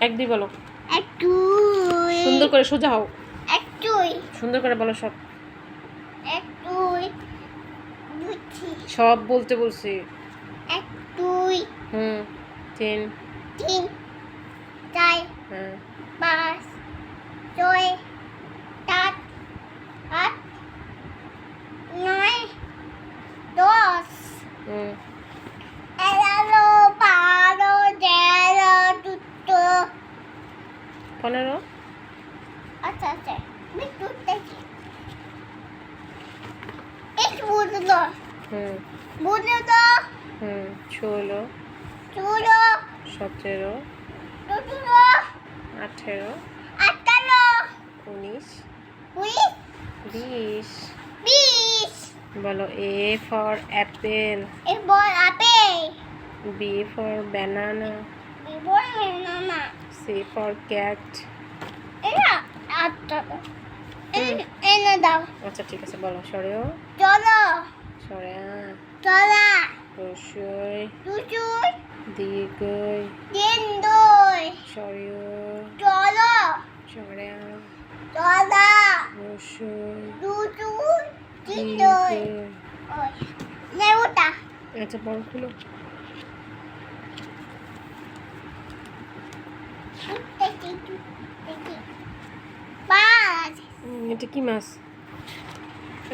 এক দুই বলো। একটু সুন্দর করে সোজা হও। সুন্দর করে বলো সব। সব বলতে বলছি। একটু হুম তিন। তিন। চার। হ্যাঁ পাঁচ। ছয়। সাত। আট। নয়। দশ। হুম। পনেরো। আচ্ছা আচ্ছা আমি দেখি। একটু বুঝে তো হুম। বুঝে তো হুম ষোলো। চুলো সতেরো। চুলো আঠেরো। আঠারো। উনিশ। উনিশ। বিশ। বিশ। বলো এ ফর অ্যাপেল এরপর apple B for banana C for cat এনে দাও আচ্ছা ঠিক আছে বলো সরেও চলো। সরে চলা। রসই দুচুর দীর্ঘই তিন দুই সরেও চলো। সরে চলা। রসই দুচুর তিন দুই নেউটা আচ্ছা বড় খুলো। এটা কি মাছ?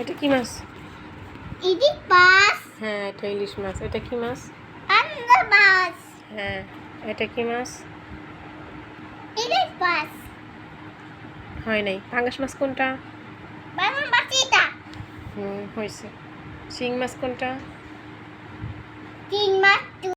এটা কি মাছ? ইদি পাঁচ। হ্যাঁ এটা ইলিশ মাছ। এটা কি মাছ? আন্না পাঁচ হ্যাঁ এটা কি মাছ? ইদি পাঁচ হয় নাই। পাঙ্গাস মাছ কোনটা? হুম হয়েছে শিং মাছ কোনটা?